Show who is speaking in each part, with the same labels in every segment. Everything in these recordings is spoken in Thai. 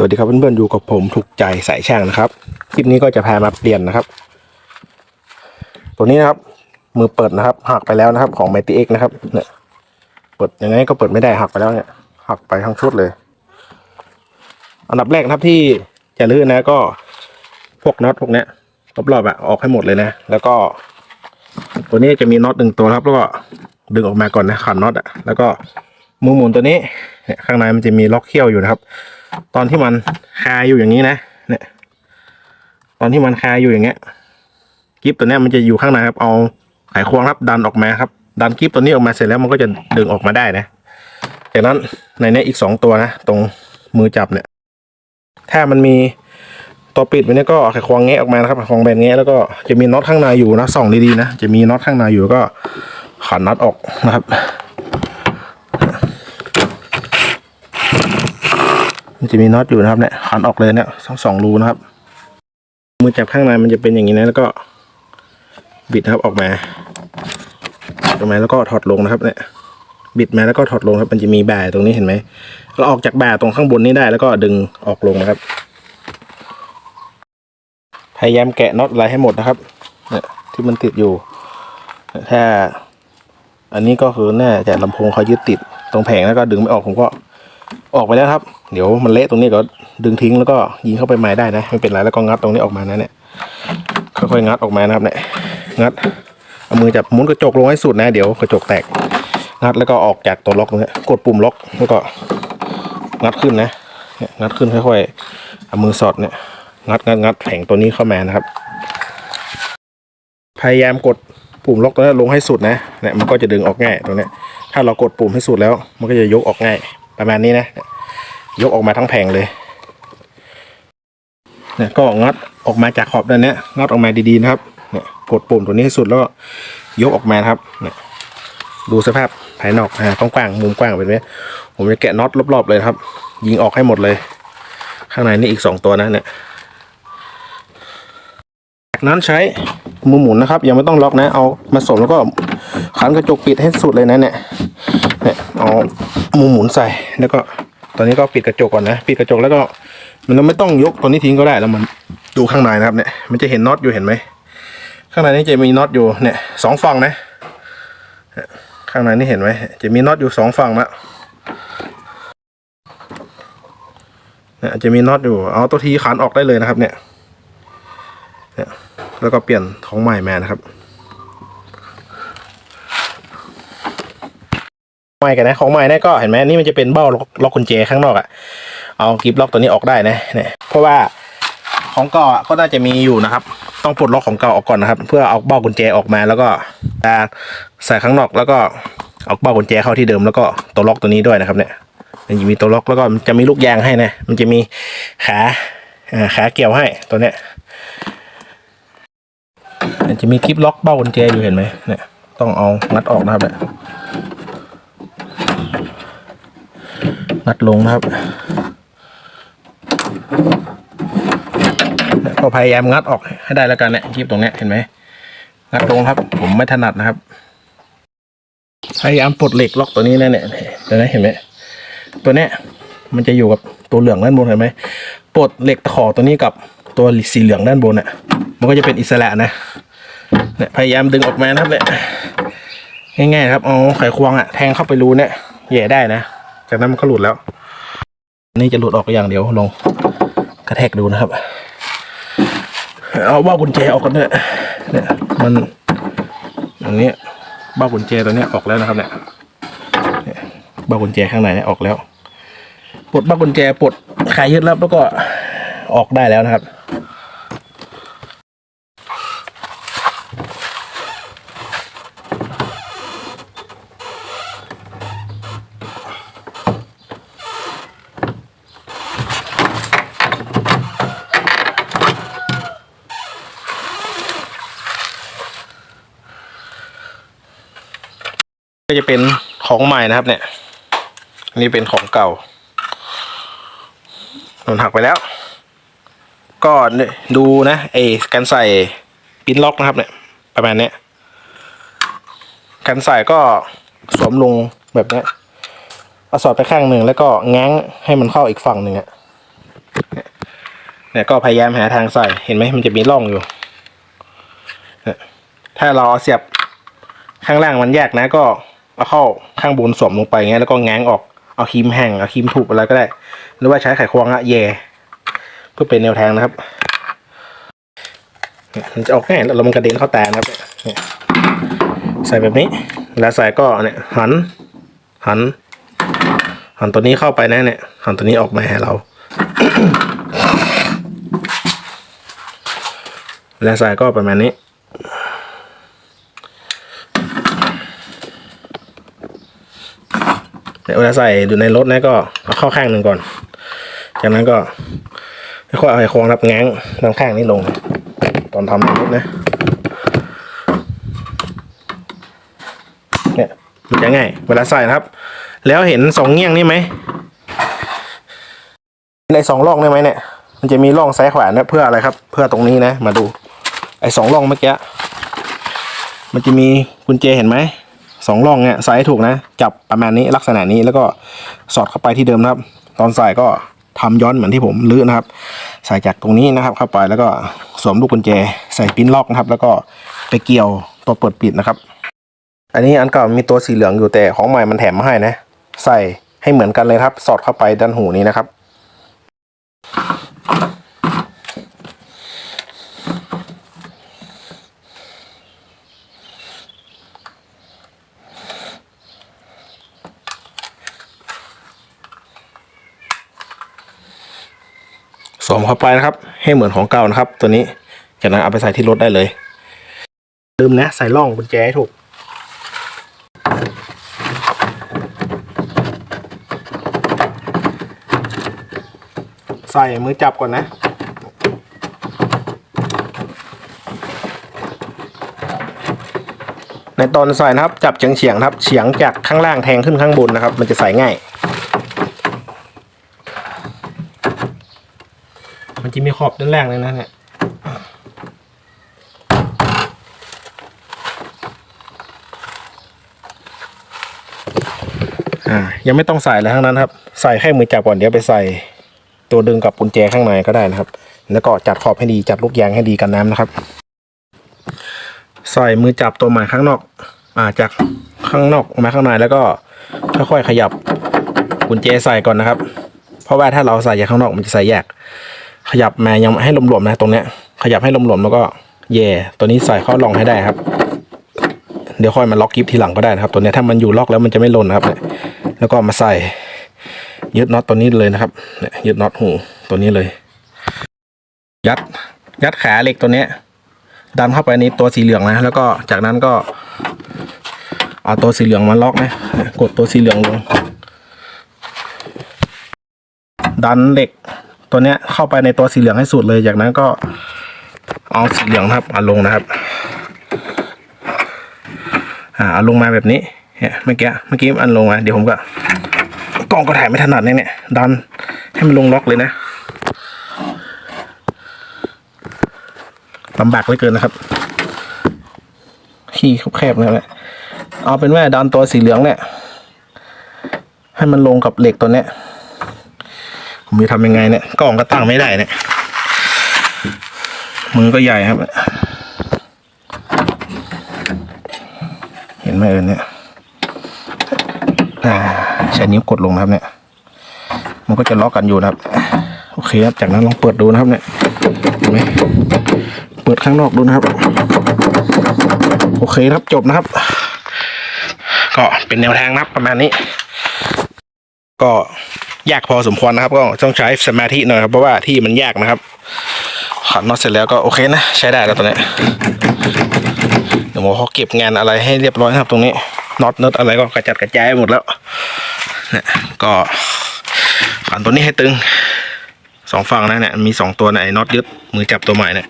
Speaker 1: สวัสดีครับเพื่อนๆอยู่กับผมถูกใจสายช่างนะครับ คลิปนี้ก็จะพามาเปลี่ยนนะครับ ตัวนี้นะครับ มือเปิดนะครับหักไปแล้วนะครับ ของ m มติเอ็กนะครับเนี่ยเปิดยังไงก็เปิดไม่ได้หักไปแล้วเนี่ยหักไปทั้งชุดเลย อันดับแรกนะครับที่จะลื้อนะก็พวกน็อตพวกเนี้ยรอบๆอะออกให้หมดเลยนะ แล้วก็ ตัวนี้จะมีน็อตหนึ่งตัวครับ แล้วก็ดึงออกมาก่อนนะขันน็อตอะแล้วก็มือหมุนตัวนี้เนี่ยข้างในมันจะมีล็อกเขี้ยวอยู่นะครับ ตอนที่มันคาอยู่อย่างนี้นะเนี่ย ตอนที่มันคาอยู่อย่างเงี้ยกิฟตัวเนี้ยมันจะอยู่ข้างในครับเอาไขควงครับ ดันออกมาครับ ดันกิฟตัวนี้ออกมาเสร็จแล้วมันก็จะดึงออกมาได้นะจากนั้นในนี้อีกสองตัวนะตรงมือจับเนี่ย ถ้ามันมีตัวปิดไว้เนี่ยก็เอาไขควงแงะออกมานะครับไขควงแบนแงะแล้วก็จะมีน็อตข้างในอยู่นะส่องดีๆนะจะมีน็อตข้างในอยู่ก็ขันน็อตออกนะครับ มันจะมีน็อตอยู่นะครับเนี่ยขันออกเลยเนี่ยทั้งสองรูนะครับ มือจับข้างในมันจะเป็นอย่างนี้นะแล้วก็บิดนะครับออกมาออกมาแล้วก็ถอดลงนะครับ เนี่ย บิดมาแล้วก็ถอดลงครับ มันจะมีแบตรงนี้เห็นไหมเราออกจากแบตตรงข้างบนนี้ได้แล้วก็ดึงออกลงนะครับ พยายามแกะน็อตอะไรให้หมดนะครับ เนี่ย ที่มันติดอยู่ ถ้า อันนี้ก็คือน่าจะลำโพงเขายึดติดตรงแผงแล้วก็ดึงไม่ออกผมก็ ออกไปแล้วครับ เดี๋ยวมันเละตรงนี้ก็ดึงทิ้งแล้วก็ยิงเข้าไปใหม่ได้นะไม่เป็นไรแล้วก็งัดตรงนี้ออกมานะเนี่ยค่อยๆงัดออกมานะครับเนี่ยงัดเอามือจับหมุนกระจกลงให้สุดนะ เดี๋ยวกระจกแตก งัดแล้วก็ออกจากตัวล็อกตรงนี้กดปุ่มล็อกแล้วก็งัดขึ้นนะเนี่ยงัดขึ้นค่อยๆเอามือสอดเนี่ยงัดงัดงัดแผงตัวนี้เข้ามานะครับ พยายามกดปุ่มล็อกตัวนี้ลงให้สุดนะเนี่ยมันก็จะดึงออกง่ายตรงนี้ถ้าเรากดปุ่มให้สุดแล้ว มันก็จะยกออกง่าย ประมาณนี้นะ ยกออกมาทั้งแผงเลยเนี่ยก็งัดออกมาจากขอบด้านนี้งัดออกมาดีๆนะครับเนี่ยกดปุ่มตัวนี้ให้สุดแล้วก็ยกออกมาครับเนี่ยดูสภาพภายนอกนะกว้างๆมุมกว้างแบบนี้ผมจะแกะน็อตรอบๆเลยครับ ยิงออกให้หมดเลย ข้างในนี่อีกสองตัวนะเนี่ยจากนั้นใช้มือหมุนนะครับ ยังไม่ต้องล็อกนะเอามาสมแล้วก็ขันกระจกปิดให้สุดเลยนะเนี่ย เอามือหมุนใส่แล้วก็ตอนนี้ก็ปิดกระจกก่อนนะปิดกระจกแล้วก็มันไม่ต้องยกตัวนี้ทิ้งก็ได้แล้วมันดูข้างในนะครับเนี่ยมันจะเห็นน็อตอยู่เห็นไหมข้างในนี้จะมีน็อตอยู่เนี่ยสองฝั่งนะข้างในนี่เห็นไหมจะมีน็อตอยู่สองฝั่งนะเนี่ยจะมีน็อตอยู่เอาตัวทีขันออกได้เลยนะครับเนี่ยแล้วก็เปลี่ยนของใหม่แมานะครับ ใหม่กันนะของใหม่นี่ก็เห็นไหมนี่มันจะเป็นเบ้าล็อกกุญแจข้างนอกอะ่ะเอากิฟล็อกตัวนี้ออกได้นะเนี่ยเพราะว่าของเก่าก็น่าจะมีอยู่นะครับ ต้องปลดล็อกของเก่าออกก่อนนะครับ เพื่อเอาเบ้ากุญแจออกมาแล้วก็ใส่ข้างนอกแล้วก็เอาเบ้ากุญแจเข้าที่เดิมแล้วก็ตัวล็อกตัวนี้ด้วยนะครับเนี่ยมันจะมีตัวล็อกแล้วก็มันจะมีลูกยางให้นะ มันจะมีขาอ่าขาเกี่ยวให้ตัวเนี้ยมันจะมีคลิปล็อกเบ้ากุญแจอยู่เห็นไหมเนี่ยต้องเอางัดออกนะครับเนี่ย งัดลงนะครับ ก็พยายามงัดออกให้ได้แล้วกันเนี่ยคลิปตรงเนี้ยเห็นไหมงัดลงครับ ผมไม่ถนัดนะครับ พยายามปลดเหล็กล็อกตัวนี้นะเนี่ยตัวนี้เห็นไหมตัวเนี้ยมันจะอยู่กับตัวเหลืองด้านบนเห็นไหมปลดเหล็กตะขอตัวนี้กับตัวสีเหลืองด้านบนอะมันก็จะเป็นอิสระนะเนี่ยพยายามดึงออกมานะครับเนี่ย ง่ายๆครับเอาไขควงอะแทงเข้าไปรูเนี่ยแย่ได้นะ จากนั้นมันก็หลุดแล้ว นี่จะหลุดออกอย่างเดียวลองกระแทกดูนะครับ เอาบ้ากุญแจออกกันเนี่ยเนี่ยมันอย่างนี้บ้ากุญแจตัวเนี้ยออกแล้วนะครับเนี่ยบ้ากุญแจข้างในเนี่ยออกแล้วปลดบ้ากุญแจปลดขายยึดแล้วแล้วก็ออกได้แล้วนะครับ ก็จะเป็นของใหม่นะครับ เนี่ย อันนี้เป็นของเก่าโดนหักไปแล้ว ก็ดูนะไอ้การใส่ปิ้นล็อกนะครับ เนี่ย ประมาณเนี้ยการใส่ก็สวมลงแบบนี้เอาสอดไปข้างหนึ่งแล้วก็ง้างให้มันเข้าอีกฝั่งหนึ่งอะเนี่ยก็พยายามหาทางใส่เห็นไหมมันจะมีร่องอยู่ ถ้าเราเอาเสียบข้างล่างมันแยกนะก็ เอาเข้าข้างบนสวมลงไปเงี้ยแล้วก็ง้างออกเอาครีมแห้งเอาครีมถูกอะไรก็ได้ หรือว่าใช้ไขควงอะแย่เพื่อเป็นแนวทางนะครับมันจะออกง่ายแล้วมันกระเด็นเข้าตานะครับเนี่ยใส่แบบนี้เวลาใส่ก็เนี่ยหัน หัน หันตัวนี้เข้าไปนะเนี่ย หันตัวนี้ออกมาใหาเราเวลาใส่ก็ประมาณนี้ เวลาใส่อยู่ในรถนะก็เอาเข้าข้างหนึ่งก่อน จากนั้นก็ค่อยๆเอาไอ้ควงรับง้างด้านข้างนี้ลง ตอนทำในรถนะ เนี่ยมันจะง่าย เวลาใส่นะครับ แล้วเห็นสองเงี้ยงนี่ไหมในสองร่องได้ไหมเนี่ย มันจะมีร่องซ้ายขวานะเพื่ออะไรครับ เพื่อตรงนี้นะ มาดู ไอ้สองร่องเมื่อกี้ มันจะมีกุญแจเห็นไหม สองร่องเนี่ยใส่ให้ถูกนะ จับประมาณนี้ลักษณะนี้แล้วก็สอดเข้าไปที่เดิมนะครับ ตอนใส่ก็ทำย้อนเหมือนที่ผมลื้อนะครับ ใส่จากตรงนี้นะครับ เข้าไปแล้วก็สวมลูกกุญแจ ใส่ปิ้นล็อกนะครับ แล้วก็ไปเกี่ยวตัวเปิดปิดนะครับ อันนี้อันเก่ามีตัวสีเหลืองอยู่แต่ของใหม่มันแถมมาให้นะ ใส่ให้เหมือนกันเลยครับ สอดเข้าไปด้านหูนี้นะครับ สวมเข้าไปนะครับ ให้เหมือนของเก่านะครับ ตัวนี้จากนั้นเอาไปใส่ที่รถได้เลย ลืมนะ ใส่ร่องกุญแจให้ถูกใส่มือจับก่อนนะ ในตอนใส่นะครับ จับเฉียงเฉียงๆครับ เฉียงจากข้างล่างแทงขึ้นข้างบนนะครับ มันจะใส่ง่าย มันจะมีขอบด้านล่างเลยนะเนี่ยอ่ายังไม่ต้องใส่อะไรทั้งนั้นครับ ใส่แค่มือจับก่อนเดี๋ยวไปใส่ตัวดึงกับกุญแจข้างในก็ได้นะครับ แล้วก็จัดขอบให้ดีจัดลูกยางให้ดีกันน้ำนะครับ ใส่มือจับตัวใหม่ข้างนอกอ่าจากข้างนอกมาข้างในแล้วก็ค่อยๆขยับกุญแจใส่ก่อนนะครับ เพราะว่าถ้าเราใส่จากข้างนอกมันจะใส่แยก ขยับมายังให้หลวมๆนะตรงเนี้ย ขยับให้หลวมๆแล้วก็แย่ ตัวนี้ใส่เข้าลองให้ได้ครับ เดี๋ยวค่อยมาล็อกกิฟทีหลังก็ได้นะครับ ตัวเนี้ยถ้ามันอยู่ล็อกแล้วมันจะไม่หล่นนะครับเนี่ยแล้วก็มาใส่ยึดน็อตตัวนี้เลยนะครับเนี่ยยึดน็อตหูตัวนี้เลย ยัดยัดขาเหล็กตัวเนี้ยดันเข้าไปในตัวสีเหลืองนะ แล้วก็จากนั้นก็เอาตัวสีเหลืองมาล็อกนะ กดตัวสีเหลืองลง ดันเหล็ก ตัวเนี้ยเข้าไปในตัวสีเหลืองให้สุดเลย จากนั้นก็เอาสีเหลืองนะครับเอาลงนะครับ อ่าเอาลงมาแบบนี้เนี่ยเมื่อกี้เมื่อกี้อันลงมาเดี๋ยวผมก็กล้องก็ถ่ายไม่ถนัดเนี่ยเนี่ยดันให้มันลงล็อกเลยนะลำบากเหลือเกินนะครับขี้แคบๆนะครับเนี่ยเอาเป็นว่าดันตัวสีเหลืองเนี่ยให้มันลงกับเหล็กตัวเนี้ย มจะทำยังไงเนี่ยกล้องก็ตั้งไม่ได้เนี่ยมือก็ใหญ่ครับ เห็นไหมเออเนี่ยใช้นิ้วกดลงนะครับเนี่ย มันก็จะล็อกกันอยู่นะครับ โอเคครับ จากนั้นลองเปิดดูนะครับเนี่ยเห็นไหมเปิดข้างนอกดูนะครับ โอเคครับจบนะครับ ก็เป็นแนวทางนะครับประมาณนี้ ก็ ยากพอสมควรนะครับ ก็ต้องใช้สมาธิหน่อยครับเพราะว่าที่มันยากนะครับขัดน็อตเสร็จแล้วก็โอเคนะ ใช้ได้แล้วตอนนี้เดี๋ยวหมอเขาเก็บงานอะไรให้เรียบร้อยนะครับตรงนี้น็อตเนิร์ดอะไรก็กระจัดกระจายหมดแล้วเนี่ยก็ขันตัวนี้ให้ตึงสองฝั่งนะเนี่ยมีสองตัวนะไอ้น็อตยึดมือจับตัวใหม่เนี่ย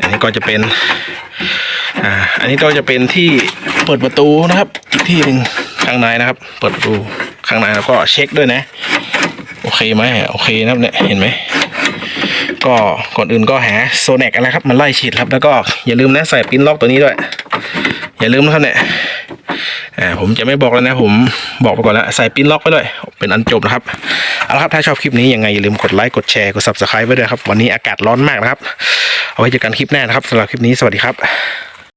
Speaker 1: อันนี้ก็จะเป็นอ่าอันนี้ก็จะเป็นที่เปิดประตูนะครับอีกที่หนึ่งข้างในนะครับ เปิดประตู ข้างในแล้วก็เช็คด้วยนะ โอเคไหมโอเคนะครับเนี่ยเห็นไหมก็ก่อนอื่นก็หาโซแนกอะไรครับมันไล่ฉีดครับ แล้วก็อย่าลืมนะใส่ปิ้นล็อกตัวนี้ด้วย อย่าลืมนะครับเนี่ยอ่าผมจะไม่บอกแล้วนะ ผมบอกไปก่อนแล้วใส่ปิ้นล็อกไปเลยเป็นอันจบนะครับเอาละครับถ้าชอบคลิปนี้ยังไงอย่าลืมกดไลค์กดแชร์กด subscribe ไว้ด้วยครับ วันนี้อากาศร้อนมากนะครับ เอาไว้เจอกันคลิปหน้านะครับสำหรับคลิปนี้สวัสดีครับ